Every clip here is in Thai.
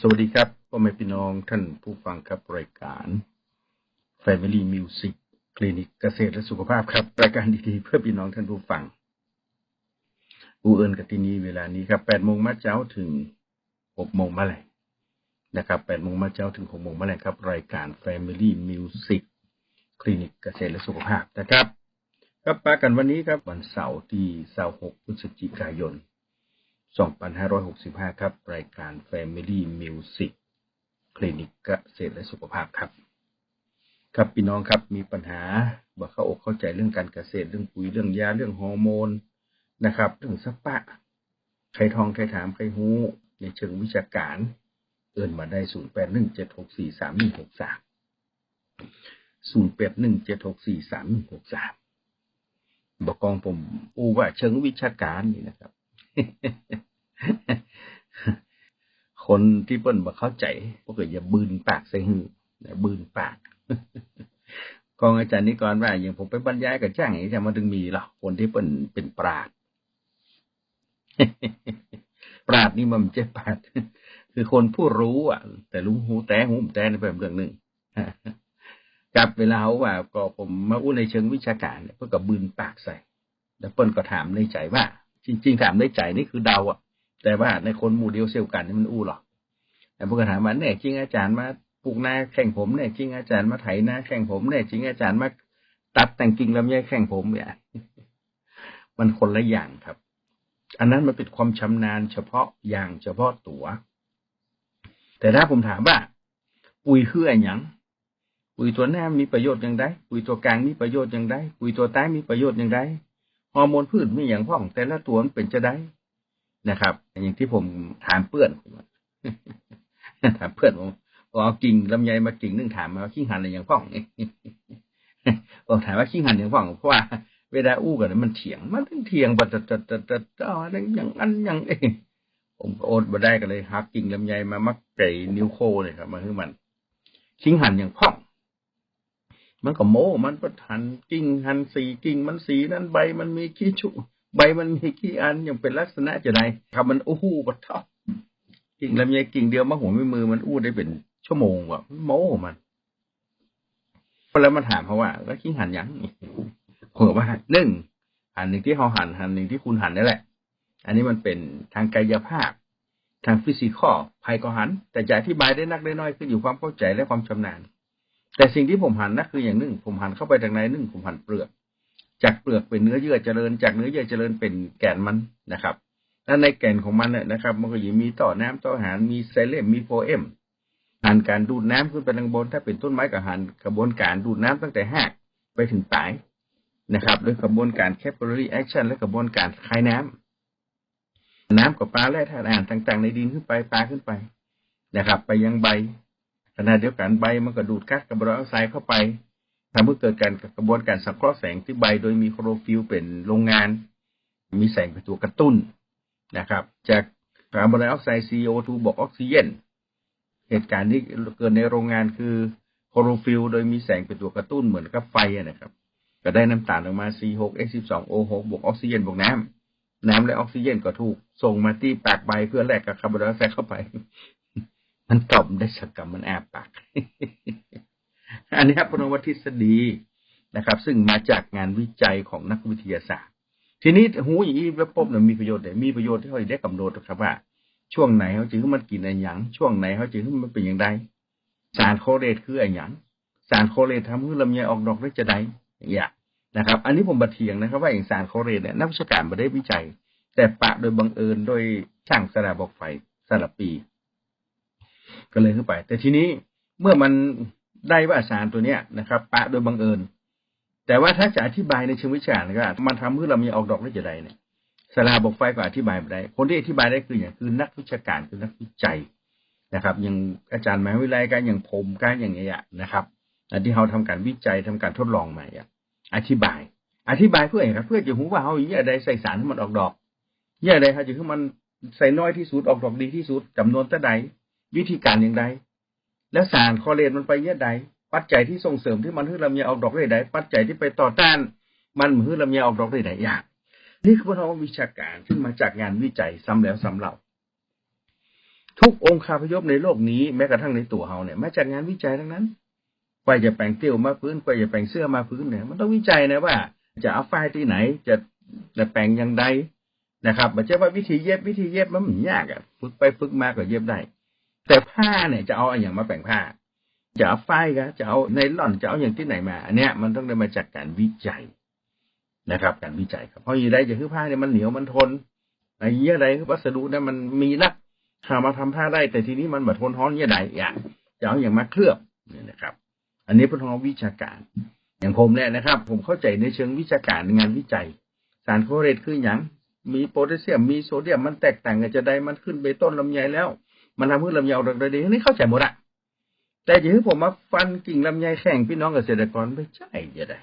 สวัสดีครับพ่อแม่พี่น้องท่านผู้ฟังครับรายการ Family Music คลินิกเกษตรและสุขภาพครับ รายการดีๆ เพื่อพี่น้องท่านผู้ฟังอูเอิญกับที่นี้เวลานี้ครับ8โมงมาเช้าถึง6โมงมาแลงนะครับ8โมงมาเช้าถึง6โมงมาแลงครับ รายการ Family Music คลินิกเกษตรและสุขภาพนะครับ ครับปากันวันนี้ครับวันเสาร์ที่26พฤศจิกายน 2565 ครับ รายการ Family Music คลินิกเกษตรและสุขภาพครับ ครับพี่น้องครับมีปัญหาบ่เข้าอกเข้าใจเรื่องการเกษตรเรื่องปุ๋ยเรื่องยาเรื่องฮอร์โมนนะครับ เรื่องสปะ ใครทองใครถามใครหูในเชิงวิชาการ เอินมาได้ 0817643163 0817643163บอกกองผมอูว่าเชิงวิชาการนี่นะครับ คนที่เปิ้นบ่เข้าใจพวกอย่าบืนปากใส่หูอย่าบืนปากกองอาจารย์นิกรว่าอย่างผมไปบรรยายกับจ้างอย่างนี้จะมาถึงมีหรอคนที่เปิ้นเป็นปราดปราดนี่มันเจ็บปราดคือคนผู้รู้อะ แต่รู้หูแต่หูแต่ในแบบเรื่องหนึ่งกับเวลาเขาว่าก็ผมมาอู้ในเชิงวิชาการเนี่ยเพื่อกับบืนปากใส่ แล้วเปิ้นก็ถามในใจว่า จริง ๆ ถามในใจนี่คือเดาอะ แต่ว่าในคนหมู่เดียวเซลกันนี่มันอู้หรอกแต่พวกถามว่าเนี่ยจริงอาจารย์มาปลูกนาแข่งผมเนี่ยจริงอาจารย์มาไถนาแข่งผมเนี่ยจริงอาจารย์มาตัดแต่งกิ่งลำไยแข่งผมเนี่ยมันคนละอย่างครับ อันนั้นมันเป็นความชำนาญเฉพาะอย่างเฉพาะตัว แต่ถ้าผมถามว่า ปุ๋ยคืออะไรอย่างปุ๋ยตัวหน้ามีประโยชน์อย่างไรปุ๋ยตัวกลางมีประโยชน์อย่างไรปุ๋ยตัวใต้มีประโยชน์อย่างไรฮอร์โมนพืชมีอย่างพ่อง แต่ละตัวมันเป็นจะได้ นะครับ อย่างที่ผมถามเพื่อนถามเพื่อนผมเอากิ่งลำไยมากิ่งนึงถามมาขี้หันอะไรอย่างพ่องผมถามว่าขี้หันอย่างพ่องเพราะว่าเวลาอู้กันมันเถียง มันต้องเถียงบัดจัดจัดจัดอ๋ออย่างอันอย่างเองผมก็โอดมาได้กันเลยหักกิ่งลำไยมามักไก่นิ้วโคเลยครับ มาคือมันขิงหันอย่างพ่องมันก็โม้มันประทันกิ่งหันสีกิ่งมันสีนั้นใบมันมีขี้ชุ ใบมันมีกี่อันยังเป็นลักษณะจะไดครับมันอู้หูบัดทอกิ่งลำไยกิ่งเดียวมาหัวไม่มือมันอู้ได้เป็นชั่วโมงว่ะโม้มันพอแล้วมาถามเขาว่า แล้วขิงหันยังผมว่าหนึ่งหันหนึ่งที่เขาหันหันหนึ่งที่คุณหันนี่แหละ อันนี้มันเป็นทางกายภาพ ทางฟิสิกอลภัยก็หัน แต่จะอธิบายได้นักได้น้อยขึ้นอยู่ความเข้าใจและความชำนาญ แต่สิ่งที่ผมหันนะคืออย่างหนึ่งผมหันเข้าไปทางในหนึ่งผมหันเปลือก จากเปลือกเป็นเนื้อเยื่อเจริญ จากเนื้อเยื่อเจริญเป็นแก่นมันนะครับและในแก่นของมันเนี่ยนะครับ มันก็ยังมีต่อน้ำต่ออาหารมีไซเลมมีโฟเอมหันการดูดน้ำขึ้นไปทางบน ถ้าเป็นต้นไม้ก็หันกระบวนการดูดน้ำตั้งแต่หากไปถึงปลายนะครับด้วยกระบวนการ capillary action และกระบวนการคายน้ำน้ำกับปลาและธาตุอาหารต่างๆ ในดินขึ้นไปปลาขึ้นไปนะครับ ไปยังใบขณะเดียวกันใบมันก็ดูดก๊าซคาร์บอนไดออกไซด์เข้าไป ทำให้เกิดการกระบวนการสังเคราะห์แสงที่ใบโดยมีโครฟิลเป็นโรงงาน มีแสงเป็นตัวกระตุ้นนะครับ จากคาร์บอนไดออกไซด์ CO2 บอกออกซิเจนเหตุการณ์ที่เกิดในโรงงานคือโครฟิลโดยมีแสงเป็นตัวกระตุ้นเหมือนกับไฟนะครับก็ได้น้ำตาลออกมา C6H12O6 บวกออกซิเจนบวกน้ำน้ำและออกซิเจนก็ถูกส่งมาที่ปากใบเพื่อแลกกับคาร์บอนไดออกไซด์เข้าไป มันตอบได้สักกรรมมันแอบปาก อันนี้ครับปนวัตทฤษฎีนะครับ ซึ่งมาจากงานวิจัยของนักวิทยาศาสตร์ ทีนี้หูอย่างนี้แล้วพบเนี่ยมีประโยชน์เลยมีประโยชน์ที่เขาได้กำหนดครับว่า ช่วงไหนเขาจึงมันกินอะไรอย่างช่วงไหนเขาจึงมันเป็นอย่างไรสารโคเรตคืออะไรอย่างสารโคเรตทำให้ลำไยออกดอกได้จะได้อย่างนะครับ อันนี้ผมบัดเทียงนะครับ ว่าอย่างสารโคเรตเนี่ยนักวิชาการมาได้วิจัย แต่ปะโดยบังเอิญโดยช่างสระบอกไฟสระปี ก็เลยขึ้นไป แต่ทีนี้เมื่อมัน ได้ว่าสารตัวเนี้ยนะครับ ปะโดยบังเอิญ แต่ว่าถ้าจะอธิบายในเชิงวิชาการก็มันทำเพื่อเรามีออกดอกได้จะไดเนี่ยสลาบอกไฟก็อธิบายไม่ได้ คนที่อธิบายได้คืออย่างคือนักวิชาการคือนักวิจัยนะครับ อย่างอาจารย์มหาวิทยาลัยกันอย่างผมกันอย่างเงี้ยนะครับที่เขาทำการวิจัยทำการทดลองมาอะอธิบาย อธิบายเพื่ออะไรครับ เพื่อจะหูว่าเขาอย่างใดใส่สารให้มันออกดอกอย่างใดเขาจะให้มันใส่น้อยที่สุดออกดอกดีที่สุดจำนวนเท่าใดวิธีการอย่างไร แล้วสารคอเลนมันไปเยอะใดปัจจัยที่ส่งเสริมที่มันให้ลำไยออกดอกได้ใดปัจจัยที่ไปต่อต้าน มันให้ลำไยออกดอกได้ใดอย่างนี่คือพวกเราวิชาการซึ่งมาจากงานวิจัยซ้ำแล้วซ้ำเล่าทุกองค์คาพยพในโลกนี้แม้กระทั่งในตัวเราเนี่ยมาจากงานวิจัยทั้งนั้นกว่าจะแปลงเตี้ยวมาพื้นกว่าจะแปลงเสื้อมาพื้นเนี่ยมันต้องวิจัยนะว่า จะเอาฝ้ายที่ไหนจะจะแปลงอย่างใดนะครับมันจะว่าวิธีเย็บวิธีเย็บมันมันยากอะฝึกไปฝึกมาก็เย็บได้ แต่ผ้าเนี่ยจะเอาอย่างมาแปลงผ้า จะเอาฝ้ายก็จะเอาในล่อนจะเอาอย่างที่ไหนมา อันเนี้ยมันต้องได้มาจากการวิจัยนะครับ การวิจัยครับเพราะอย่างไรจะคือผ้าเนี่ยมันเหนียวมันทนไอ้เยี่ยไรวัสดุเนี่ยมันมีนักหามาทำผ้าได้ แต่ทีนี้มันแบบทนร้อนเยี่ยใดอย่างจะเอาอย่างมาเคลือบเนี่ยนะครับ อันนี้เป็นทางวิชาการ อย่างผมเนี่ยนะครับ ผมเข้าใจในเชิงวิชาการในงานวิจัย สารโคเรตคืออย่างมีโพแทสเซียมมีโซเดียมมันแตกต่างกันจะได้มันขึ้นไปต้นลำไยแล้ว มันทำให้ลำไยออกดอกดีนี่เข้าใจหมดอะแต่อย่างที่ผมมาฟันกิ่งลำไยแข่งพี่น้องเกษตรกรไม่ใช่จะได้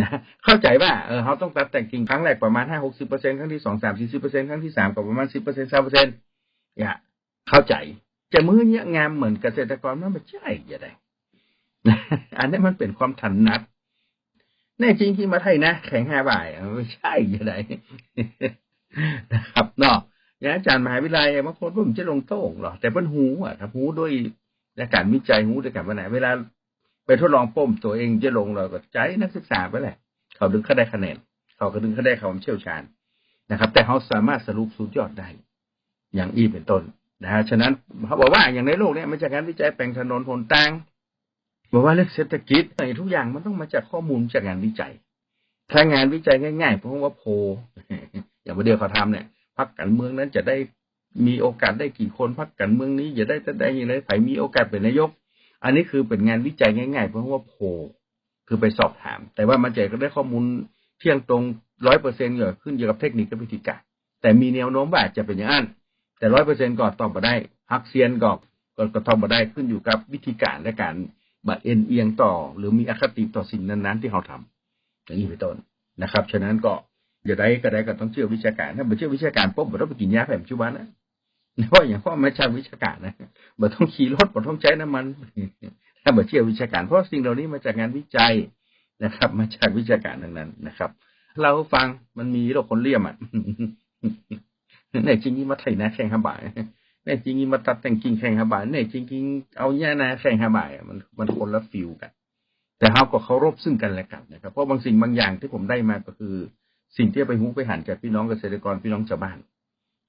นะเข้าใจว่าเออเขาต้องตัดแต่งกิ่งครั้งแรกประมาณห้าหกสิบเปอร์เซ็นครั้งที่สองสามสี่สิบเปอร์เซ็นครั้งที่สามก็ประมาณสิบเปอร์เซ็นสามเปอร์เซ็นอย่าเข้าใจจะมือเนี้ยงามเหมือนเกษตรกรมันไม่ใช่จะได้อันนี้มันเป็นความถนัดแน่จริงที่มาไทยนะ แข่งห้าบ่ายไม่ใช่จะได้นะครับเนาะ อย่างอาจารย์มหาวิทยาลัยบางคนผมจะลงโต้งหรอแต่เป็นหูอะถ้าหูด้วยการวิจัยหูด้วยการวันไหนเวลาไปทดลองป้มตัวเองจะลงเราก็ใจนักศึกษาไปแหละเขาดึงเขาได้คะแนนเขาก็ดึงเขาได้ความเชี่ยวชาญนะครับ แต่เขาสามารถสรุปสุดยอดได้ อย่างอีเป็นต้นนะฮะฉะนั้นเขาบอกว่าอย่างในโลกเนี้มันจากการวิจัยแปลงถนนหนทางบอกว่าเรื่องเศรษฐกิจในทุกอย่างมันต้องมาจากข้อมูลจากงานวิจัยถ้างานวิจัยง่ายๆเพราะว่าโพอย่างเดียวเขาทำเนี่ย พักการเมืองนั้นจะได้มีโอกาสได้กี่คนพักการเมืองนี้จะได้จะได้ยังไงใครมีโอกาสเป็นนายก อันนี้คือเป็นงานวิจัยง่ายๆ เพราะว่าโพคือไปสอบถาม แต่ว่ามันจะได้ข้อมูลเที่ยงตรงร้อยเปอร์เซ็นต์ขึ้นอยู่กับเทคนิคกับวิธีการแต่มีแนวโน้มว่าจะเป็นอย่างนั้นแต่ร้อยเปอร์เซ็นต์ก็ตอบมาได้ฮักเซียนก็ก็ตอบมาได้ขึ้นอยู่กับวิธีการและการบะเอ็นเอียงต่อ หรือมีอคติต่อสิ่งนั้นๆ ที่เขาทำอย่างนี้เป็นต้นนะครับ ฉะนั้นก็ อย่าได้ก็ได้ก็ต้องเชื่อวิชาการถ้าไม่เชื่อวิชาการปุ๊บเราต้องไปกินยาแผมชิวันนะเพราะอย่างพ่อไม่ใช่วิชาการนะบ่ต้องขี่รถบ่ต้องใช้น้ำมันถ้าบ่เชื่อวิชาการ เพราะสิ่งเหล่านี้มาจากงานวิจัยนะครับ มาจากวิชาการดังนั้นนะครับ เราฟังมันมีโรคคนเลี่ยมอะในจริงๆมาไถนาแข่งหาบ่ายในจริงๆมาตัดแต่งกิ่งแข่งหาบ่ายในจริงๆเอาหญ้านาแข่งหาบ่ายมันมันคนละฟิลกัน แต่เขาก็เคารพซึ่งกันและกันนะครับ เพราะบางสิ่งบางอย่างที่ผมได้มาก็คือ สิ่งที่ไปหูไปหันจากพี่น้องเกษตรกรพี่น้องชาวบ้าน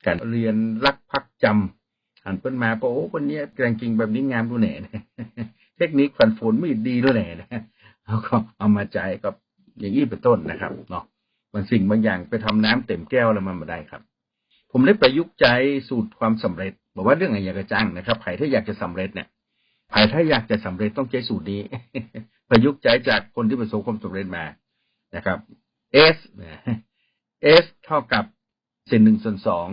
การเรียนรักพักจำหันเปิ้นมาโอ้คนนี้แกงกิ่งแบบนี้งามดูแหน่เทคนิคฝันฝนไม่ดีด้วยแหน่นะเขาก็เอามาใจกับอย่างนี้เป็นต้นนะครับเนาะบางสิ่งบางอย่างไปทำน้ำเต็มแก้วแล้วมันมาได้ครับ ผมได้ประยุกต์ใจสูตรความสำเร็จ บอกว่าเรื่องอะไรอยากจะจ้างนะครับใครถ้าอยากจะสำเร็จเนี่ยใครถ้าอยากจะสำเร็จต้องใช้สูตรนี้ ประยุกต์ใจจากคนที่ประสบความสำเร็จมานะครับ S S เท่ากับเศษหนึ่งส่วนสอง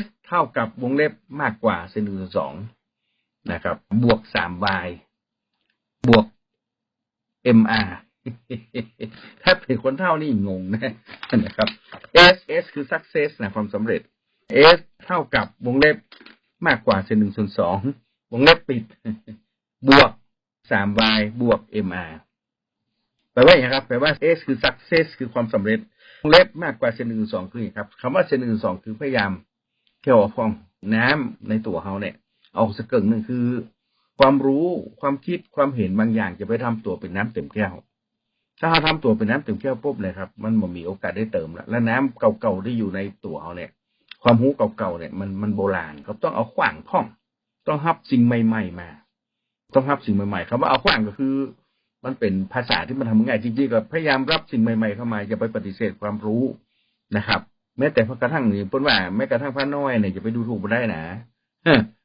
S เท่ากับวงเล็บมากกว่าเศษหนึ่งส่วนสองนะครับ บวกสาม y บวก mr ถ้าเป็นคนเท่านี่งงนะนะครับ S S คือ success นะความสำเร็จ S เท่ากับวงเล็บมากกว่าเศษหนึ่งส่วนสองวงเล็บปิด บวกสาม y บวก mr แปลว่าอย่างครับแปลว่า S คือ success คือความสำเร็จวงเล็บมากกว่าเศษหนึ่งสองคืออย่างครับคำว่าเศษหนึ่งสองคือพยายามเที่ยวฟองน้ำในตัวเขาเนี่ยออกสักเกิงหนึ่งคือ ความรู้ความคิดความเห็นบางอย่างจะไปทำตัวเป็นน้ำเต็มแก้ว ถ้าเขาทำตัวเป็นน้ำเต็มแก้วปุ๊บเลยครับ มันมันมีโอกาสได้เติมแล้วและน้ำเก่าๆที่อยู่ในตัวเขาเนี่ย ความรู้เก่าๆเนี่ยมันมันโบราณเขาต้องเอาขว้างพ่อง ต้องฮับสิ่งใหม่ ๆ มา ต้องฮับสิ่งใหม่ๆคำว่าเอาขว้างก็คือ มันเป็นภาษาที่มันทำง่ายจริงๆก็พยายามรับสิ่งใหม่ ๆเข้ามาอย่าไปปฏิเสธความรู้นะครับ แม้แต่พระกระทั่งนี่เพิ่นว่าแม้กระทั่งพระน้อยเนี่ยจะไปดูถูกมันได้นะ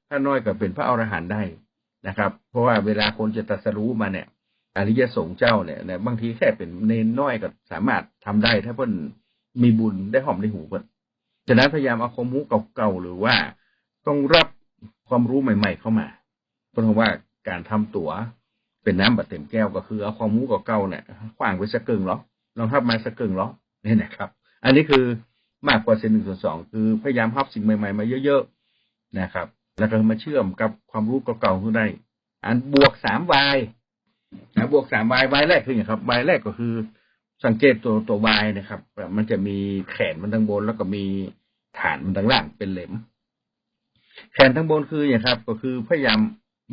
พระน้อยก็เป็นพระอรหันต์ได้นะครับ เพราะว่าเวลาคนจะตรัสรู้มาเนี่ย อริยสงฆ์เจ้าเนี่ยบางทีแค่เป็นเนนน้อยก็สามารถทำได้ ถ้าเพิ่นมีบุญได้หอมได้หูเพิ่นฉะนั้นพยายามเอาความรู้เก่าๆหรือว่าต้องรับความรู้ใหม่ ๆ เข้ามาเพราะว่าการทำตัว เป็นน้ำบัดเต็มแก้วก็คือเอาความรู้เก่าๆเนี่ยขว้างไปสักเกิงหรอลองทับมาสักเกิงหรอนี่นะครับ อันนี้คือมากกว่าเซนหนึ่งส่วนสองคือพยายามพับสิ่งใหม่ๆมาเยอะๆนะครับ แล้วก็มาเชื่อมกับความรู้เก่าๆขึ้นได้ อันบวกสามวายนะบวกสามวายวายแรกคืออย่างครับวายแรกก็คือ สังเกตตัวตัววายนะครับ มันจะมีแขนมันทางบนแล้วก็มีฐานมันทางล่างเป็นเหลมแขนทั้งบนคืออย่างครับ ก็คือพยายาม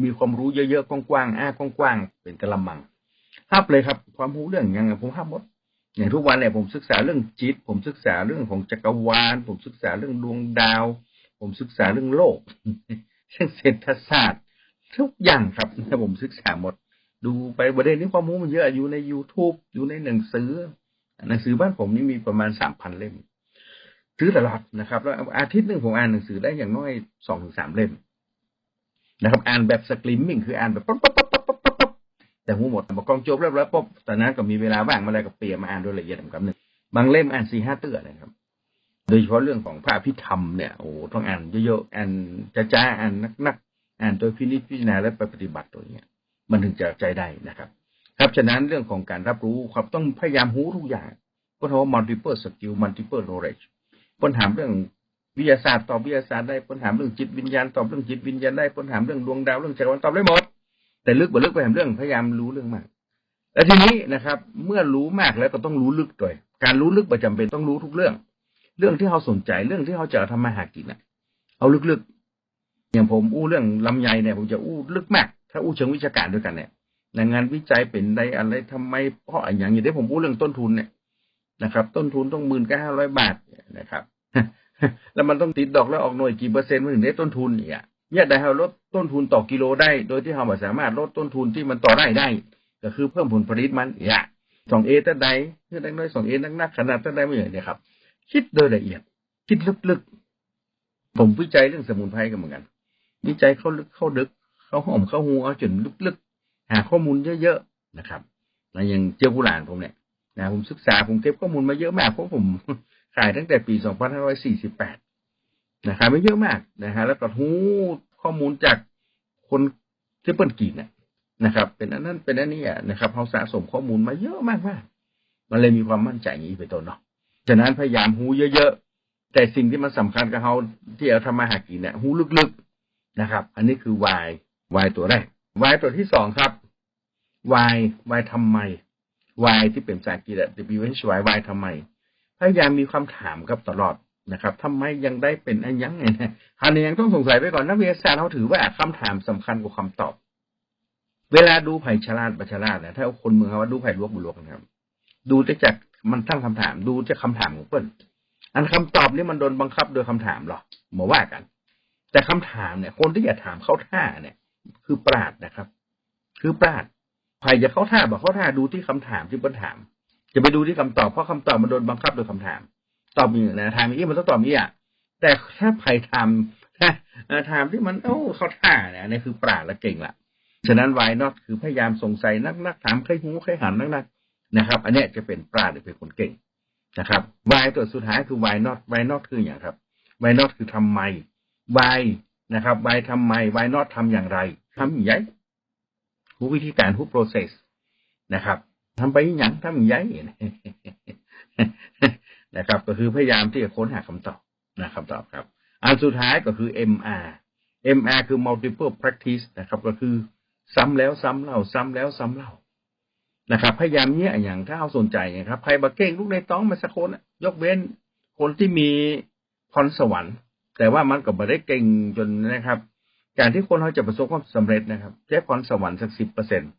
มีความรู้เยอะๆกว้างๆอ้ากว้างๆเป็นกระมังฮับเลยครับ ความรู้เรื่องยังไงผมฮับหมดอย่างทุกวันเนี่ยผมศึกษาเรื่องจิต ผมศึกษาเรื่องของจักรวาล ผมศึกษาเรื่องดวงดาว ผมศึกษาเรื่องโลกเรื่องเศรษฐศาสตร์ ทุกอย่างครับผมศึกษาหมด ดูไปประเด็นนี้ความรู้มันเยอะอยู่ใน youtube อยู่ในหนังสือ หนังสือบ้านผมนี่มีประมาณสามพันเล่มซื้อตลอดนะครับ แล้วอาทิตย์หนึ่งผมอ่านหนังสือได้อย่างน้อยสองถึงสามเล่ม นะครับ อ่านแบบสกริมมิ่งคืออ่านแบบปั๊บปั๊บปั๊บปั๊บป๊บป๊บแต่หูหมดบอกกองโจบเรียบร้อยปุ๊บตอนนั้นก็มีเวลาว่างมาแล้วก็เปลี่ยนมาอ่านโดยละเอียดเหมือนกันหนึ่งบางเล่มอ่านสี่ห้าเตื้อเลยครับ โดยเฉพาะเรื่องของพระพิธรรมเนี่ยโอ้ต้องอ่านเยอะๆอ่านจ้าๆอ่านนักๆอ่านโดยพินิจพิจารณาและไปปฏิบัติตัวเนี้ยมันถึงจะใจได้นะครับ ครับฉะนั้นเรื่องของการรับรู้ครับต้องพยายามรู้ทุกอย่างก็เรียกว่า multiple skill multiple knowledge ปัญหาเรื่อง วิทยาศาสตร์ตอบวิทยาศาสตร์ได้ปัญหาเรื่องจิตวิญญาณตอบเรื่องจิตวิญญาณได้ปัญหาเรื่องดวงดาวเรื่องจักรวาลตอบได้หมด แต่ลึกบ่าลึกไปหาเรื่องพยายามรู้เรื่องมากและทีนี้นะครับ เมื่อรู้มากแล้วก็ต้องรู้ลึกด้วยการรู้ลึกประจำเป็นต้องรู้ทุกเรื่อง เรื่องที่เขาสนใจเรื่องที่เขาจะทำมาหากินน่ะเอาลึกๆ อย่างผมอู้เรื่องลำไยเนี่ย ผมจะอู้ลึกมาก ถ้าอู้เชิงวิชาการด้วยกันเนี่ยในงานวิจัยเป็นใดอะไรทำไมเพราะอย่างอย่างนี้ผมอู้เรื่องต้นทุนเนี่ยนะครับ ต้นทุนต้องหมื่นเก็ห้าร้อยบาทนะครับ แล้วมันต้องติดดอกแล้วออกหน่วยกี่เปอร์เซ็นต์มันถึงได้ต้นทุนเนี่ยเนี่ยได้เราลดต้นทุนต่อกิโลได้ โดยที่เราสามารถลดต้นทุนที่มันต่อได้ได้ ก็คือเพิ่มผลผลิตมันเนี่ยสองเอตั้งใดเพื่อได้น้อยสองเอนักนักขนาดตั้งใดไม่ใหญ่เนี่ยครับ คิดโดยละเอียด คิดลึกๆ ผมวิจัยเรื่องสมุนไพรกันเหมือนกัน วิจัยเข้าลึกเข้าดึก เข้าหอมเข้าหูเอาจนลึกๆ หาข้อมูลเยอะๆนะครับแล้วยังเจ้าผู้หลานผมเนี่ยนะผมศึกษาผมเก็บข้อมูลมาเยอะมากเพราะผม ขายตั้งแต่ปี 2548 นะครับไม่เยอะมากนะฮะแล้วก็หูข้อมูลจากคนที่เปิลกีดเนี่ยนะครับ เป็นอันนั้นเป็นอันนี้อ่นะครับเขาสะสมข้อมูลมาเยอะมากมากมันเลยมีความมั่นใจอย่างนี้ไปต้นเนาะฉะนั้นพยายามหูเยอะๆ แต่สิ่งที่มันสำคัญกับเขาที่เอาทำมาหากินเนี่ยหูลึกๆนะครับ อันนี้คือ why why ตัวแรก why ตัวที่สองครับ why why ทำไม why ที่เป็นภาษาอังกฤษ W H Y why ทำไม พยายามมีคำถามครับตลอดนะครับทำไมยังได้เป็นอันยังไงนะคราวนี้ยังต้องสงสัยไปก่อนนักวิทยาศาสตร์เขาถือว่าคำถามสำคัญกว่าคำตอบ เวลาดูไผ่ฉลาดบัฉลาดนะถ้าคนเมืองเขาว่าดูไผ่ลวกบุลวกนะครับ ดูจากมันตั้งคำถาม ดูจากคำถามของเปิ้ลอันคำตอบนี่มันโดนบังคับโดยคำถามหรอมาว่ากัน แต่คำถามเนี่ย คนที่จะถามเข้าท่าเนี่ย คือปราดนะครับ คือปราดใครจะเข้าท่าบอกเข้าท่าดูที่คำถามที่เปิ้ลถาม จะไปดูที่คำตอบเพราะคำตอบมันโดนบังคับโดยคำถาม ตอบอย่างนะถามอย่างนี้มันต้องตอบนี้อะแต่ถ้าใครทำถ้าถามที่มันโอ้เขาท่าเนี่ยนี่คือปราดและเก่งละฉะนั้นวายนอตคือพยายามสงสัยนักนักถามใครหูใครหันนักนักนะครับ อันนี้จะเป็นปราดหรือเป็นคนเก่งนะครับวายตัวสุดท้ายคือวายนอตวายนอตคืออย่างครับวายนอตคือทำไมวายนะครับวายทำไมวายนอตทำอย่างไรทำอย่างไรหูวิธีการหู process นะครับ ทำไปอย่างทำย่างไรนะครับ ก็คือพยายามที่จะค้นหาคำตอบนะคำตอบครับ อันสุดท้ายก็คือ MR MR คือ multiple practice นะครับ ก็คือซ้ำแล้วซ้ำเล่าซ้ำแล้วซ้ำเล่านะครับ พยายามเนี้ยอย่างถ้าเอาสนใจนะครับใครบาเก่งลูกในต้องมาสักคนยกเว้นคนที่มีพรสวรรค์ แต่ว่ามันก็ไม่ได้เก่งจนนะครับ การที่คนเขาจะประสบความสำเร็จนะครับใช้พรสวรรค์สักสิบเปอร์เซ็นต์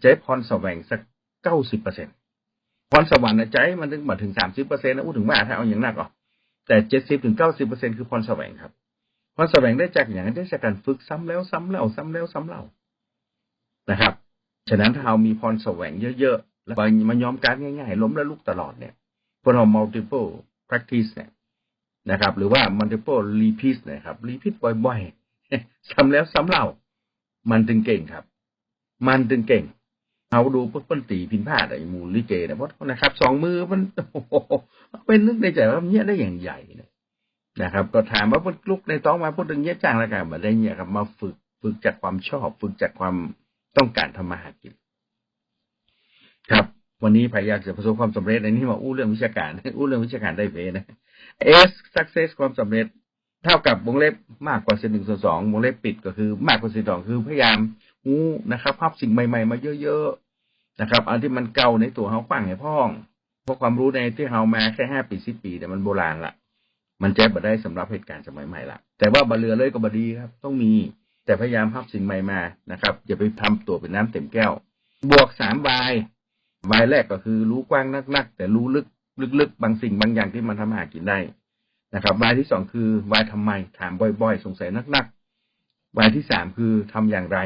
ใช้พรแสวงสัก เก้าสิบเปอร์เซ็นต์พรสวรรค์นะใจมันถึงมาถึงสามสิบเปอร์เซ็นต์นะอู้ถึงว่าถ้าเอาอย่างนั้นก็แต่เจ็ดสิบถึงเก้าสิบเปอร์เซ็นต์คือพรแสวงครับพรแสวงได้จากอย่างนั้นได้จากการฝึกซ้ำแล้วซ้ำเล่าซ้ำแล้วซ้ำเล่านะครับ ฉะนั้นถ้าเรามีพรแสวงเยอะๆแล้วมายอมการง่ายๆ ล้มแล้วลุกตลอดเนี่ยพวกเรา multiple practice เนี่ยนะครับ หรือว่า multiple repeat นะครับ repeat บ่อยๆซ้ำแล้วซ้ำเล่า มันถึงเก่งครับ มันถึงเก่ง เอาดูเพิ่นตีพินผ้าไอ้มูลลิเกเนี่ยเพราะนะครับสองมือมันโอ้โหเป็นนึกในใจว่าเนี้ยได้อย่างใหญ่นะครับ ก็ถามว่าพุ่นลุกในต้องมาพูดถึงเนี้ยจ้างแล้วกันมาได้เนี้ยครับ มาฝึกฝึกจากความชอบ ฝึกจากความต้องการทำมาหากินครับ วันนี้พยายามจะประสบความสำเร็จในนี้มาอู้เรื่องวิชาการ อู้เรื่องวิชาการได้เวนะ S success ความสำเร็จเท่ากับวงเล็บมากกว่าเศษหนึ่งส่วนสองวงเล็บปิดก็คือ มากกว่าเศษสองคือพยายามอู้นะครับภาพสิ่งใหม่ ๆ มาเยอะ นะครับอันที่มันเก่าในตัวเขาฟังให้พ่องเพราะความรู้ในที่เฮามาแค่ห้าปีสิบปีแต่มันโบราณละมันแจ้บ่ได้สำหรับเหตุการณ์สมัยใหม่ละแต่ว่าบะเรือเลยก็บดีครับ ต้องมีแต่พยายามพับสิ่งใหม่มานะครับอย่าไปทำตัวเป็นน้ำเต็มแก้ว บวกสามวายวายแรกก็คือรู้กว้างนักๆแต่รู้ลึกลึกๆบางสิ่งบางอย่างที่มันทำให้หากินได้นะครับวายที่สองคือวายทำไมถามบ่อย ๆ สงสัยนักๆวายที่สามคือทำอย่างไร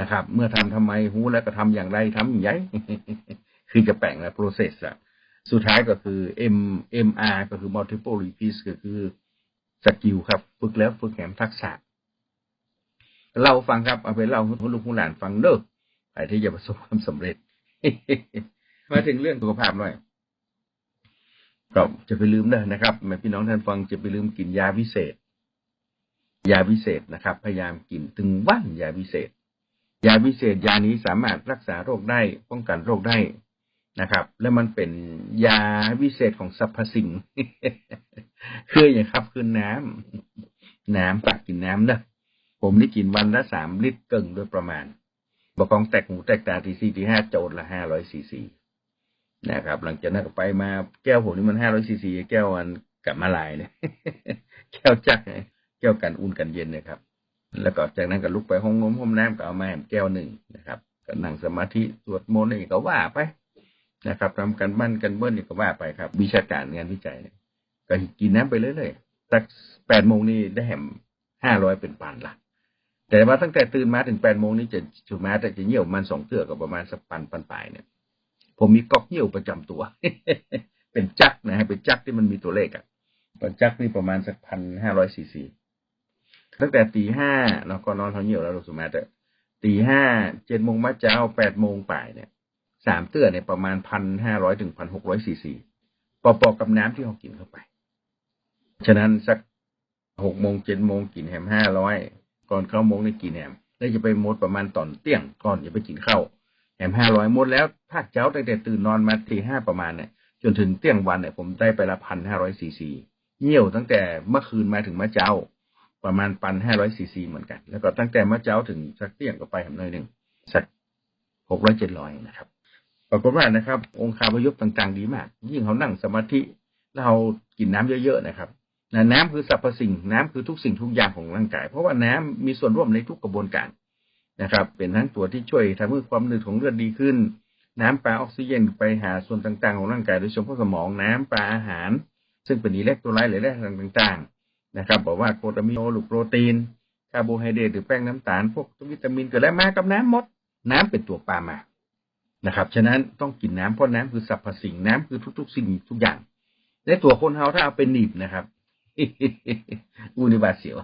นะครับ เมื่อทำทำไมหูแล้วก็ทำอย่างไรทำอย่างไรคือจะแปลงและ process อะสุดท้ายก็คือ M MR ก็คือ multiple repeat ก็คือสกิลครับ ฝึกแล้วฝึกแหมทักษะ เราฟังครับเอาไปเล่าให้ลูกผู้หลานฟังเด้อใครที่จะประสบความสำเร็จ มาถึงเรื่องสุขภาพหน่อยก็จะไปลืมเด้อนะครับแม่พี่น้องท่านฟังจะไปลืมกินยาพิเศษ ยาพิเศษนะครับ พยายามกินถึงว่านยาพิเศษ ยาพิเศษยานี้สามารถรักษาโรคได้ป้องกันโรคได้นะครับ แล้วมันเป็นยาวิเศษของสรรพสิ่งคืออย่างครับคือน้ำน้ำปากกินน้ำนะผมได้กินวันละสามลิตรเกิงโดยประมาณบกองแตกหูแตกตาทีสี่ทีห้าโจดละห้าร้อยซีซีนะครับ หลังจากนั้นก็ไปมาแก้วผมนี่มันห้าร้อยซีซีแก้วมันกับมาลายเนี่ยแก้วจักแก้วกันอุ่นกันเย็นนะครับ แล้วก็จากนั้นก็ลุกไปห้องน้ำห้องน้ำก็เอามาแก้วหนึ่งนะครับก็นั่งสมาธิสวดมนต์นี่ก็ว่าไปนะครับทำกันบ้านกันเบิ้ลนี่ก็ว่าไปครับ วิชาการงานวิจัยเนี่ยก็กินน้ำไปเรื่อยๆสักแปดโมงนี่ได้แหมห้าร้อยเป็นปันละแต่ว่าตั้งแต่ตื่นมาถึงแปดโมงนี่จะถูกมาแต่จะเหี่ยวมันสองเตือกับประมาณสักปันปันปลายเนี่ย ผมมีก๊อกเหี่ยวประจำตัว เป็นจักนะฮะเป็นจักที่มันมีตัวเลขอะจักนี่ประมาณสักพันห้าร้อยซีซี ตั้งแต่ตีห้าเราก็นอนท้องเหี่ยวแล้วเราสุมาแต่ตีห้าเจ็ดโมงมาเจ้าแปดโมงป่ายเนี่ยสามเตื้อเนี่ยประมาณพันห้าร้อยถึงพันหกร้อยซีซีปอปอกับน้ำที่เรากินเข้าไป ฉะนั้นสักหกโมงเจ็ดโมงกินแฮมห้าร้อยก่อนเข้าโมงในกินแฮมแล้วจะไปมดประมาณตอนเตี้ยงก่อนจะไปกินข้าวแฮมห้าร้อยมดแล้วภาคเจ้าตั้งแต่ตื่นนอนมาตีห้าประมาณเนี่ยจนถึงเตี้ยงวันเนี่ยผมได้ไปละพันห้าร้อยซีซีเหี่ยวตั้งแต่เมื่อคืนมาถึงมะเจ้า ประมาณปันห้าร้อยซีซีเหมือนกัน แล้วก็ตั้งแต่มะเจ้าถึงสักเตี้ยงก็ไปหน่อยหนึ่งสักหกร้อยเจ็ดร้อยนะครับปรากฏว่านะครับ องค์คาพยพต่างๆดีมาก ยิ่งเขานั่งสมาธิแล้วเรากินน้ำเยอะๆนะครับน้ำคือสรรพสิ่งน้ำคือทุกสิ่งทุกอย่างของร่างกาย เพราะว่าน้ำมีส่วนร่วมในทุกกระบวนการนะครับ เป็นทั้งตัวที่ช่วยทำให้ความหนืดของเลือดดีขึ้น น้ำปลาออกซิเจนไปหาส่วนต่างๆ ของร่างกายโดยเฉพาะสมองน้ำปลาอาหาร ซึ่งเป็นอิเล็กโทรไลต์หรือแร่ต่างๆ นะครับ บอกว่าโกรดอะมิโนหรือโปรตีนคาร์โบไฮเดรตหรือแป้งน้ำตาลพวกวิตามินเกิดแล้วมากับน้ำหมด น้ำเป็นตัวปลามานะครับ ฉะนั้นต้องกินน้ำเพราะน้ำคือสรรพสิ่งน้ำคือทุก ๆ สิ่งทุกอย่าง ในตัวคนเฮาถ้าเอาไปหนีบนะครับอุนิบาเสียว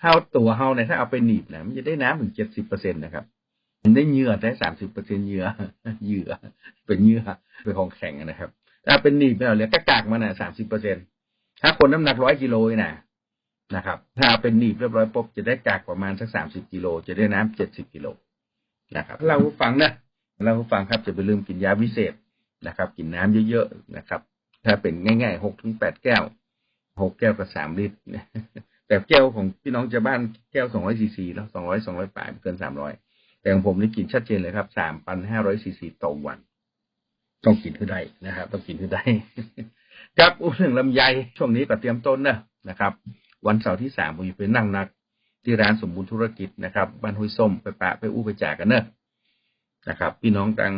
เฮาตัวเฮาเนี่ยถ้าเอาไปหนีบนะมันจะได้น้ำถึงเจ็ดสิบเปอร์เซ็นตนะครับมันได้เหยื่อได้สามสิบเปอร์เซ็นเหยื่อเหยื่อเป็นเหยื่อเป็นของแข็งนะครับ ถ้าเป็นหนีบเราเหลือกระกากมันอะสามสิบเปอร์เซ็นถ้าคนน้ำหนักร้อยกิโลนะ นะครับ ถ้าเป็นหนีบเรียบร้อยปุ๊บจะได้กากประมาณสักสามสิบกิโลจะได้น้ำเจ็ดสิบกิโลนะครับเราฟังนะเราฟังครับจะไปลืมกินยาวิเศษนะครับ กินน้ำเยอะๆนะครับ ถ้าเป็นง่ายๆหกถึงแปดแก้วหกแก้วกับสามลิตรแต่แก้วของพี่น้องจะบ้านแก้วสองร้อยซีซีแล้วสองร้อยสองร้อยปลายเกินสามร้อยแต่ของผมนี่กินชัดเจนเลยครับสามพันห้าร้อยซีซีต่อวัน ต้องกินให้ได้นะครับ ต้องกินให้ได้ครับอู้เรื่องลำไยช่วงนี้ก็เตรียมต้นนะนะครับ วันเสาร์ที่สามผมจะไปนั่งนัก ที่ร้านสมบูรณ์ธุรกิจนะครับบ้านห้วยส้มไปปะไปอู้ไปจ่ากันเนอะนะครับ พี่น้องตัง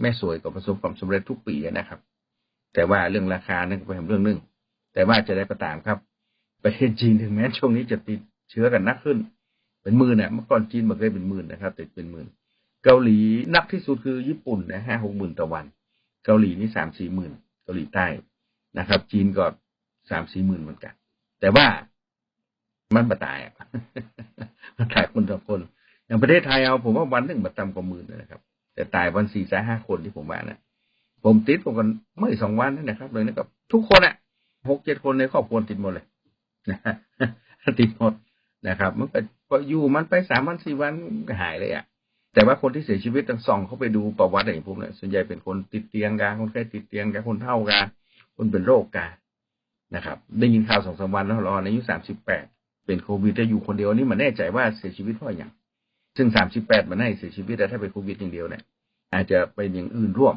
แม่สวยก็ประสบความสำเร็จทุกปีนะครับ แต่ว่าเรื่องราคานั่นก็เป็นเรื่องหนึ่งแต่ว่าจะได้ประตามครับ ประเทศจีนถึงแม้ช่วงนี้จะติดเชื้อกันนักขึ้น เป็นหมื่นเนี่ยเมื่อก่อนจีนบอกได้เป็นหมื่นนะครับติดเป็นหมื่นเกาหลีนักที่สุดคือญี่ปุ่นนะห้าหกหมื่นต่อวัน เกาหลีนี่สามสี่หมื่นเกาหลีใต้นะครับ จีนก็สามสี่หมื่นเหมือนกัน แต่ว่ามันมาตายอะมันตายคนต่อคน อย่างประเทศไทยเอาผมว่าวันหนึ่งมาต่ำกว่าหมื่นนะครับ แต่ตายวันสี่สห้าคนที่ผมว่านะผมติดผมกันเมื่อสองวันนั่นนะครับเลยนะครับ ทุกคนอะหกเจ็ดคนในครอบครัวติดหมดเลยนะติดหมดนะครับ มันก็อยู่มันไปสามวันสี่วันหายเลยอะแต่ว่าคนที่เสียชีวิตต้องส่องเขาไปดูประวัติอะไรพวกนี้ส่วนใหญ่เป็นคนติดเตียงกาคนแค่ติดเตียงกาคนเท่ากาคนเป็นโรคกา นะครับ ได้ยินข่าวสองสามวันแล้วรอในอายุสามสิบแปดเป็นโควิดจะอยู่คนเดียวนี่มันแน่ใจว่าเสียชีวิตเพราะอย่าง ซึ่งสามสิบแปดมันให้เสียชีวิตแต่ถ้าเป็นโควิดอย่างเดียวเนี่ยอาจจะเป็นอย่างอื่นร่วม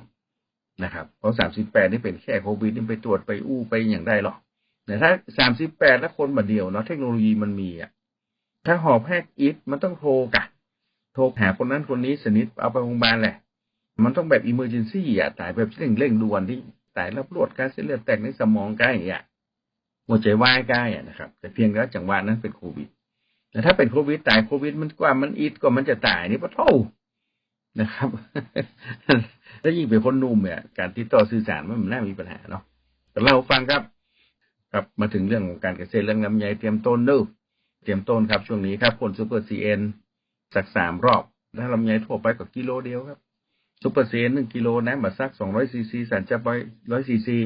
นะครับ เพราะสามสิบแปดนี่เป็นแค่โควิดนี่ไปตรวจไปอู้ไปอย่างได้หรอกแต่ถ้าสามสิบแปดแล้วคนมาเดียวเนาะเทคโนโลยีมันมีอะถ้าหอบแฮกอิทมันต้องโทรกะโทรหาคนนั้นคนนี้สนิทเอาไปโรงพยาบาลแหละ มันต้องแบบอิมเมอร์เจนซี่อะตายแบบเร่งเร่งด่วนที่ตายรับรวดการเส้นเลือดแตกในสมองกล้อะ หัวใจวายใกล้นะครับ แต่เพียงแล้วจังหวะนั้นเป็นโควิดแต่ถ้าเป็นโควิดตายโควิดมันกว่ามันอิดกว่ามันจะตายนี่ปะโทนะครับ แล้วยิ่งเป็นคนนุ่มเนี่ยการติดต่อสื่อสารมันน่ามีปัญหาเนาะแต่เราฟังครับครับมาถึงเรื่องของการเกษตรเรื่องลำไยเตรียมต้นดูเตรียมต้นครับ ช่วงนี้ครับผลซูเปอร์ซีเอ็นสักสามรอบถ้าลำไยทั่วไปก็กิโลเดียวครับซูเปอร์ซีเอ็นหนึ่งกิโลนะมาสักสองร้อยซีซีสันจะไปร้อยซีซี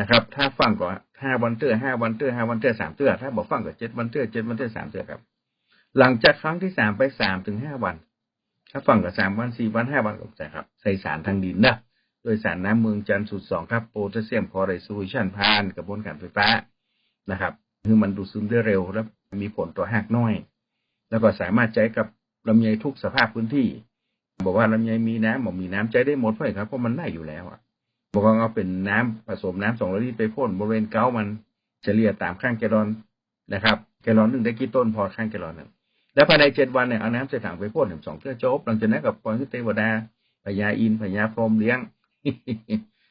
นะครับ ถ้าฟังก็ห้าวันเตอร์ห้าวันเตอร์ห้าวันเตอร์สามเตอร์ถ้าบอกฟังก็เจ็ดวันเตอร์เจ็ดวันเตอร์สามเตอร์ครับ หลังจากครั้งที่สามไปสามถึงห้าวัน ถ้าฟังก็สามวันสี่วันห้าวันก็จะครับ ใส่สารทางดินนะโดยสารน้ำเมืองจันทร์สูตรสองครับโพแทสเซียมคลอไรด์ซูชันผ่านกระบวนการไฟฟ้านะครับคือมันดูดซึมได้เร็วและมีผลต่อหักน้อย แล้วก็สามารถใช้กับลำไยทุกสภาพพื้นที่ บอกว่าลำไยมีน้ำบอกมีน้ำใจได้หมดเลยครับเพราะมันได้อยู่แล้วอะ บอกว่าเอาเป็นน้ำผสมน้ำสองร้อยลิตรไปพ่นบริเวณเก้ามันเฉลี่ยตามข้างแกลอนนะครับ แกลอนหนึ่งได้กี่ต้นพอข้างแกลอนหนึ่งแล้วภายในเจ็ดวันเนี่ยเอาน้ำใส่ถังไปพ่นถึงสองเทื่อจบหลังจากนั้นกับปล่อยให้เทวดาพญาอินพญาพรหมเลี้ยง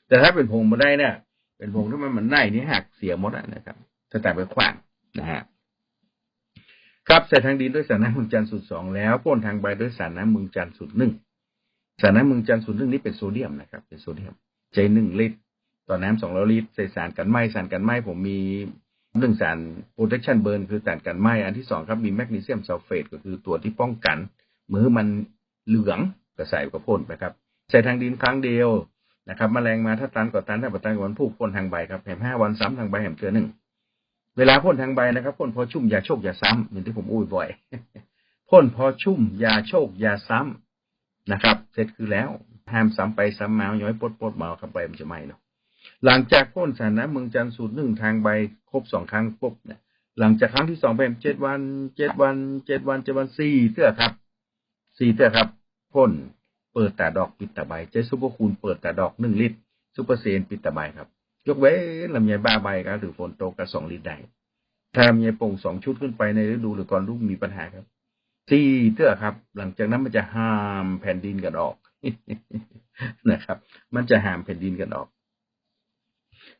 แต่ถ้าเป็นผงมาได้เนี่ยเป็นผงที่มันมันไนนี่หักเสียหมดนะครับถ้าแต่ไปขวางนะฮะครับใส่ทางดินด้วยสารน้ำมึงจันทร์สูตรสองแล้วพ่นทางใบด้วยสารน้ำมึงจันทร์สูตรหนึ่งสารน้ำมึงจันทร์สูตรหนึ่งนี่เป็นโซเดียมนะครับ เป็นโซเดียม ใจหนึ่งลิตร ต่อน้ำสองร้อยลิตร ใส่สารกันไหมสารกันไหมผมมีหนึ่งสาร protection burn คือสารกันไหมอันที่สองครับมีแมกนีเซียมซัลเฟตก็คือตัวที่ป้องกัน มือมันเหลืองก็ใส่กระพ่นไปครับใส่ทางดินครั้งเดียวนะครับมแมลงมาถ้าตันก็ตันถ้าปตันก็วันพูกพ่นทางใบครับแหมห้าวันซ้ำทางใบแหมเกลือนหนึ่งเวลาพ่นทางใบนะครับพ่นพอชุ่มยาโชคยาซ้ำอย่างที่ผมอุ้ยบ่อยพ่นพอชุ่มยาโชคยาซ้ำนะครับ เสร็จคือแล้ว ห้ามซ้ำไปซ้ำมาย้อยปดปดเมาครับใบมันจะไหม้เนาะหลังจากพ่นสารน้ำเมืองจันทร์สูตรหนึ่งทางใบครบสองครั้งปุ๊บเนี่ยหลังจากครั้งที่สองไปเจ็ดวันเจ็ดวันเจ็ดวันเจ็ดวันสี่เตื้อครับสี่เตื้อครับพ่นเปิดแตาดอกปิดแตาใบเจซุปเปอร์คูณเปิดแตาดอกหนึ่งลิตรซุปเปอร์เซนปิดแตาใบครับ ยกเว้นลำไยบ้าใบครับหรือฝนตกกับสองลิตรได้ถ้าลำไยโป่งสองชุดขึ้นไปในฤดูหรือก่อนลูกมีปัญหาครับสี่เตื้อครับ หลังจากนั้นมันจะห้ามแผ่นดินกันออก นะครับ มันจะหามแผ่นดินกันออก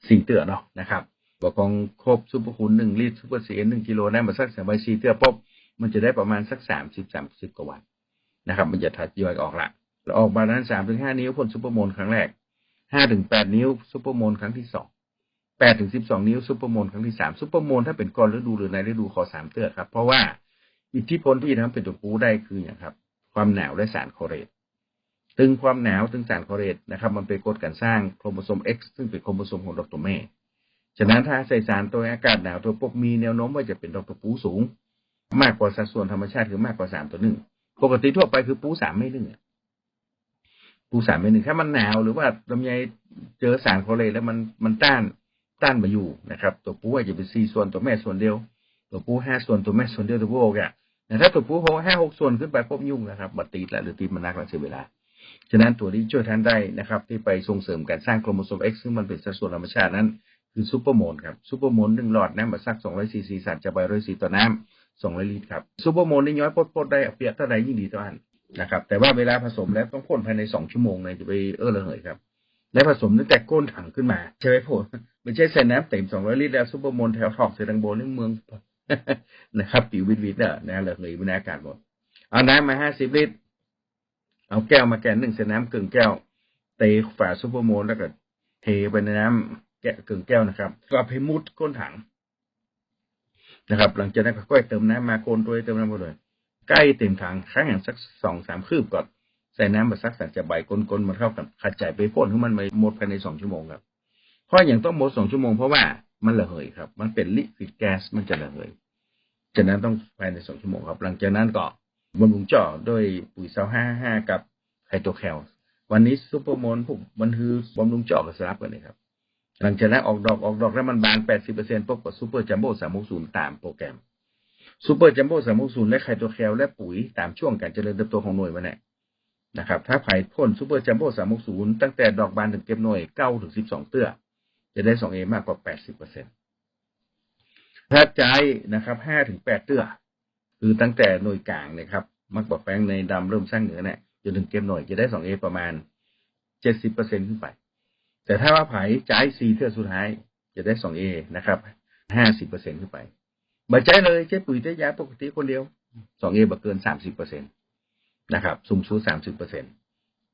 สี่เตื้อเนาะนะครับบอกกองครบซุปเปอร์คูณหนึ่งลิตรซุปเปอร์เซนหนึ่งกิโลได้มาสักสามใบสี่เตือปุ๊บมันจะได้ประมาณสักสามสิบสามสิบกว่าวันนะครับ มันจะถัดย่อยออกละเราออกมานั้นสามถึงห้านิ้วพ่นซุปเปอร์โมนครั้งแรกห้าถึงแปดนิ้วซุปเปอร์โมนครั้งที่สองแปดถึงสิบสองนิ้วซุปเปอร์โมนครั้งที่สามซุปเปอร์โมนถ้าเป็นกรฤดูหรือในฤดูขอสามเตือครับ เพราะว่าอิทธิพลที่ทำเป็นตัวปูได้คืออย่างครับ ความหนาวและสารโคเรต ตึงความหนาวตึงสารโคเรตนะครับมันเป็นกฎการสร้างโครโมโซม X ซึ่งเป็นโครโมโซมของดอกตัวแม่ฉะนั้นถ้าใส่สารตัวอากาศหนาวตัวพวกมีแนวโน้มว่าจะเป็นดอกปูสูง มากกว่าสัดส่วนธรรมชาติคือมากกว่าสามตัวหนึ่งปกติทั่วไปคือปูสามไม่หนึ่งปูสามไม่หนึ่งถ้ามันหนาวหรือว่าลำไยเจอสารโคเรตแล้วมันมันต้านต้านมาอยู่นะครับ ตัวปูอาจจะเป็นสี่ส่วนตัวแม่ส่วนเดียว ตัวปูห้าส่วนตัวแม่ส่วนเดียวตัวปูโอกะแต่ถ้าตัวปูหกห้าหกส่วนขึ้นไปพบยุ่งนะครับบัดตีแล้วหรือตีมันนักแล้วเสียเวลา ฉะนั้นตัวที่ช่วยท่านได้นะครับ ที่ไปส่งเสริมการสร้างโครโมโซม X ซึ่งมันเป็นสัดส่วนธรรมชาตินั้น คือซูเปอร์โมนครับซูเปอร์โมนหนึ่งหลอดน้ำมาสักสองร้อยซีซีสัตว์จะไปร้อยซีต่อน้ำสองร้อยลิตรครับซูเปอร์โมนนี่ย้อยปดๆได้เปียกเท่าใดยิ่งดีต่ออันนะครับแต่ว่าเวลาผสมแล้วต้องพ่นภายในสองชั่วโมงเลยจะไปเออระเหยครับและผสมตั้งแต่ก้นถังขึ้นมา ใช่ไหมผมไม่ใช่ใส่น้ำเต็มสองร้อยลิตรแล้วซูเปอร์โมนแถวถอกเสดังโบนเรื่เมืองนะครับปิววิดวิดเนี่ยนะระเหยบรรยากาศหมดเอาน้ำมาห้าสิบลิตร เอาแก้วมาแกนหนึ่งใส่น้ำกึ่งแก้วเตะฝาซูเปอร์โมนแล้วก็เทไปในน้ำแกะกึ่งแก้วนะครับก็เอาไปมุดก้นถังนะครับ หลังจากนั้นก็เติมน้ำมาโคนตัวเติมน้ำมาเลยใกล้เต็มถังครั้งอย่างสักสองสามคืบก่อนใส่น้ำมาสักสันจะใบก้นๆมันเข้ากันขัดใจไปพ่นให้มันไหมดภายในสองชั่วโมงครับเพราะอย่างต้องหมดสองชั่วโมงเพราะว่ามันระเหยครับ มันเป็นลิควิดแก๊สมันจะระเหยฉะนั้นต้องภายในสองชั่วโมงครับ หลังจากนั้นก็ บำรุงเจาะด้วยปุ๋ยเซาห้าห้ากับไคโตแคลวันนี้ซูเปอร์โมนผมมันคือบำรุงเจาะกับสลับกันเลยครับ หลังจากนั้นออกดอกออกดอกแล้วมันบานแปดสิบเปอร์เซ็นต์พบกับซูเปอร์จัมโบ้สามหกศูนย์ตามโปรแกรมซูเปอร์จัมโบ้สามหกศูนย์และไคโตแคลและปุ๋ยตามช่วงการเจริญเติบโตของหน่วยมันแหละนะครับ ถ้าไผ่พ่นซูเปอร์จัมโบ้สามหกศูนย์ตั้งแต่ดอกบานถึงเก็บหน่วยเก้าถึงสิบสองเตื้อ จะได้สองเอมากกว่าแปดสิบเปอร์เซ็นต์ถ้าใจนะครับห้าถึงแปดเตื้อ คือตั้งแต่หน่วยกลางนะครับมักบอกแป้งในดำเริ่มสร้างเหนือเนี่ยจนถึงเกมหน่อยจะได้สองเอประมาณเจ็ดสิบเปอร์เซ็นขึ้นไป แต่ถ้าว่าไผ่ใจสี่เทื่อสุดท้ายจะได้สองเอนะครับห้าสิบเปอร์เซ็นขึ้นไปบ่ใจเลยใช้ปุ๋ยใช้ยาปกติคนเดียวสองเอบักเกินสามสิบเปอร์เซ็นตนะครับสูงสุดสามสิบเปอร์เซ็นต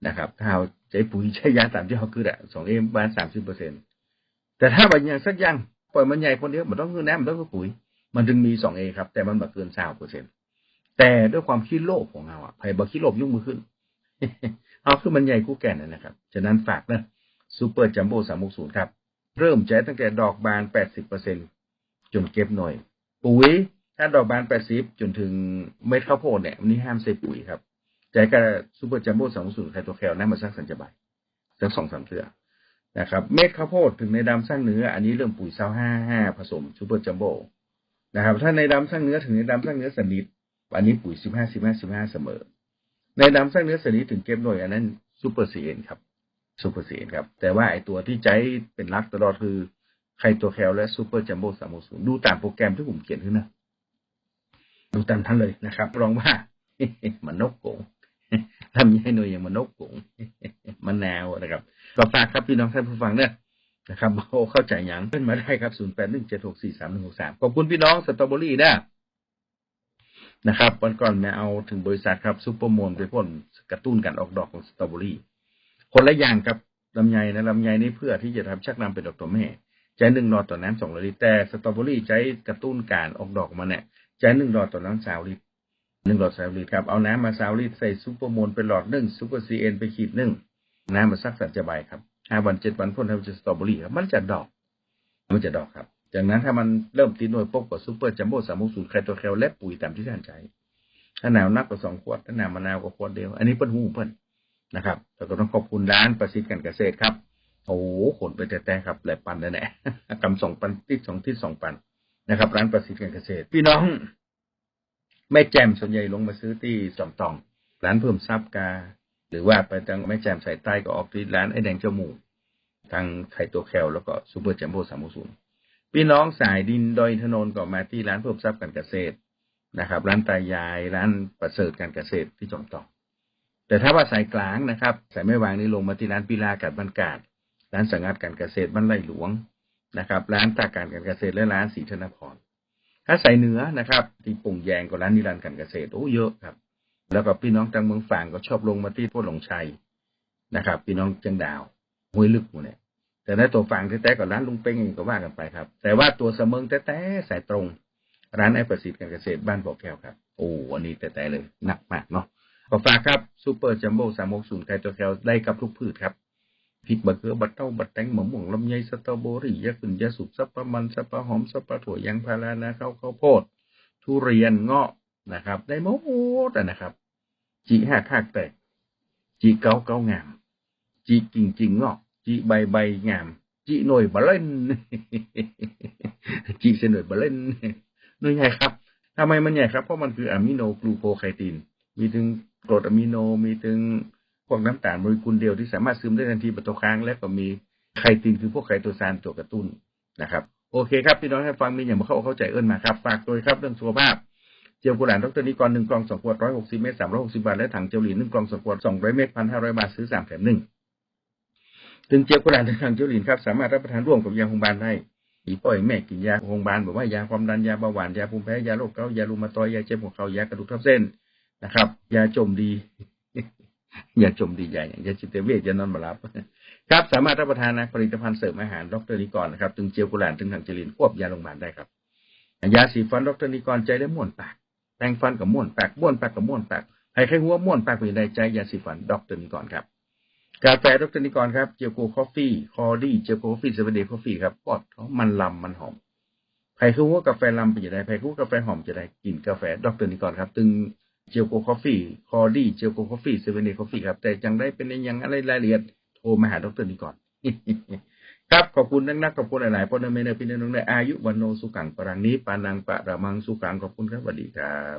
นะครับถ้าเอาใช้ปุ๋ยใช้ยาตามที่เขาคืออะสองเอประมาณสามสิบเปอร์เซ็นแต่ถ้าแบบอย่างสักอย่างปล่อยมันใหญ่คนเดียวมันต้องคือน้ำมันต้องคือปุ๋ย มันจึงมีสองเอครับ แต่มันบักเกินสามเปอร์เซ็นตแต่ด้วยความขี้โลภของเราอะไผ่บักขี้โลภยุ่งมือขึ้น เอาคือมันใหญ่คู่แก่นนะครับ ฉะนั้นฝากนะซูเปอร์จัมโบ้สามกศูนย์ครับ เริ่มใช้ตั้งแต่ดอกบานแปดสิบเปอร์เซ็นจนเก็บหน่อย ปุ๋ย ถ้าดอกบานแปดสิบจนถึงเม็ดข้าวโพดเนี่ยวันนี้ห้ามใส่ปุ๋ยครับใช้กับซูเปอร์จัมโบ้สามกศูนย์ไคโตแคลน้ำมาสักสัญจบายสักสองสามเทือนะครับ เม็ดข้าวโพดถึงในดำสร้างเนื้อ อันนี้เริ่มปุ๋ยเซาห้าห้าผสมซูเปอร์จัมโบ้ นะครับ ถ้าในดำสร้างเนื้อถึงในดำสร้างเนื้อสนิทอันนี้ปุ๋ยสิบห้าสิบห้าสิบห้าเสมอ ในดำสร้างเนื้อสนิทถึงเก็บหน่อยอันนั้นซูเปอร์ซีเอ็นครับซูเปอร์ซีเอ็นครับ แต่ว่าไอตัวที่ใช้เป็นรักตลอดคือไคโตแคลและซูเปอร์จัมโบ้สามศูนย์ดูตามโปรแกรมที่ผมเขียนขึ้นนะดูตามท่านเลยนะครับรองว่ามันนกโกงทำให้หน่วยอย่างมันนกโกงมันแนวนะครับก็ฝากครับพี่น้องท่านผู้ฟังเนี่ย นะครับโอ้เข้าใจยังขึ้นมาได้ครับศูนย์แปดหนึ่งเจ็ดหกสี่สามหนึ่งหกสามขอบคุณพี่น้องสตรอเบอรี่นะนะครับวันก่อนแม่เอาถึงบริษัทครับซูเปอร์โมนไปพ่นกระตุ้นการออกดอกของสตรอเบอรี่คนละอย่างกับลำไยนะลำไยนี่เพื่อที่จะทำชักนำเป็นดอกตัวแม่ใช้หนึ่งดอกต่อน้ำสองลิตรแต่สตรอเบอรี่ใช้กระตุ้นการออกดอกมาเนี่ยใช้หนึ่งดอกต่อน้ำสาวลิตรหนึ่งหลอดสาวลิตรครับเอาน้ำมาสาวลิตรใส่ซูเปอร์โมนไปหลอดหนึ่งซูเปอร์ซีเอ็นไปขีดหนึ่งน้ำมาสักสัจจะใบครับ ห้าวันเจ็ดวันพ่นทำจะสตรอเบอรี่ครับมันจะดอก มันจะดอกครับ จากนั้นถ้ามันเริ่มติดหน่วยปกกับซูเปอร์จัมโบ้สามสูตรไคโตแคลและปุ๋ยตามที่ท่านใช้ถ้าหนาวนักกว่าสองขวดถ้าหนาวมะนาวกว่าขวดเดียว อันนี้เปิ้นหูเปิ้นนะครับแล้วก็ต้องขอบคุณร้านประสิทธิ์การเกษตรครับโอ้โหขนไปแต่แต่ครับแหลปันแน่ๆกำสองปันติดสองทิศสองปันนะครับ ร้านประสิทธิ์การเกษตร พี่น้องแม่แจมส่วนใหญ่ลงมาซื้อที่สอมตอง ร้านเพิ่มซับกา หรือว่าไปทางแม่แจ่มใส่ใต้ก็ออกที่ร้านไอ้แดงจมูกทางไข่ตัวแคลแล้วก็ซูเปอร์จัมโบ้สามศูนย์พี่น้องสายดินดอยถนนก็มาที่ร้านเพิ่มซับการเกษตรนะครับ ร้านตายายร้านประเสริฐการเกษตรที่จอมตองแต่ถ้าว่าสายกลางนะครับ สายไม่วางนี่ลงมาที่ร้านปิลากัดบรรกาดร้านสังกัดการเกษตรบ้านไร่หลวงนะครับ ร้านตาการการเกษตรและร้านศรีธนพรถ้าสายเหนือนะครับ ที่ปุ่งแยงก็ร้านนิรันดร์การเกษตรโอ้เยอะครับ แล้วก็พี่น้องทางเมืองฝางก็ชอบลงมาที่พวกหลงชัยนะครับ พี่น้องเชียงดาวห้วยลึกหมดเนี่ยแต่ในตัวฝางแท้ๆกับร้านลุงเป้งก็ว่ากันไปครับ แต่ว่าตัวเสมิงแท้ๆสายตรง ร้านไอประสิทธิ์การเกษตรบ้านบ่อแก้วครับ โอ้อันนี้แต่ๆเลยหนักมากเนาะขอฝากครับซูเปอร์จัมโบ้สามกศูนย์ไคตัวแคลได้กับทุกพืชครับพริกบะเขือบัตเต้าบัตแตงมะม่วงลำไยสตรอเบอรี่ยาขึ้นยาสุกสับปะมันสับปะหอมสับปะถั่วยางพารานาข้าวข้าวโพด ทุเรียนเงาะ นะครับ ได้หมดนะครับ จีห้าคากแตก จีเก้าเก้างาม จีกิ่งจิงเงาะจีใบใบงาม จีหน่วยบะเล่น จีเสนหน่วยบะเล่นหน่วยใหญ่ครับทำไมมันใหญ่ครับ เพราะมันคืออะมิโนกลูโคไคติน มีถึงกรดอะมิโน มีถึงพวกน้ำตาลโมเลกุลเดียวที่สามารถซึมได้ทันทีบนตัวค้างและก็มีไคตินคือพวกไคโตซานตัวกระตุ้นนะครับ โอเคครับ พี่น้องให้ฟังมีอย่างมาเข้าเข้าใจเอิ้นมาครับ ฝากโดยครับเรื่องสุขภาพ เจียวกุหลาบดรนิกรหนึ่งกล่องสองขวดร้อยหกสิบเมตรสามร้อยหกสิบาท และถังเจลหลินหนึ่งกล่องสองขวดสองร้อยเมตรพันห้าร้อยบาทซื้อสามแถมหนึ่งถึงเจียวกุหลาบในถังเจลหลินครับสามารถรับประทานร่วมกับยาโรงพยาบาลได้อีป่อยแม่กินยาโรงพยาบาลบอกว่ายาความดันยาเบาหวานยาภูมิแพ้ยาโรคเกาต์ยาลูมาตอยยาเจ็บหัวเข่ายากระดูกทับเส้นนะครับ ยาจมดียาจมดีใหญ่ยาจิตเวชยานอนมารับครับสามารถรับประทานนะผลิตภัณฑ์เสริมอาหารดรนิกรนะครับ ถึงเจียวกุหลาบถึงถังเจลินควบยาโรงพยาบาลได้ครับ ยาสีฟันดรนิกรใจได้ม่วนปาก แปรงฟันกับม่วนแปกม่วนแปกกับม่วนแปกใครใครหัวม่วนแปกเป็นใดใจยาสีฟันดอกเตอร์นิกรครับกาแฟดรนิกรครับเจียวโกคอฟฟี่คอดี้เจียวโกคอฟฟี่เซเวนเดย์คอฟฟี่ครับปอดมันลำมันหอมใครคือหัวกาแฟลำเป็นอย่างไรใครคือกาแฟหอมจะได้กินกาแฟดรนิกรครับ ตึงเจียวโกคอฟฟี่คอดี้เจียวโกคอฟฟี่เซเวนเดย์คอฟฟี่ครับแต่ยังได้เป็นยังอะไรรายละเอียดโทรมาหาดรนิกร ครับขอบคุณนักนักขอบคุณหลายๆพ่อเนเมเนพี่น้องในอายุวันโนสุขังปรังนี้ปานังปะระมังสุขังขอบคุณครับสวัสดีครับ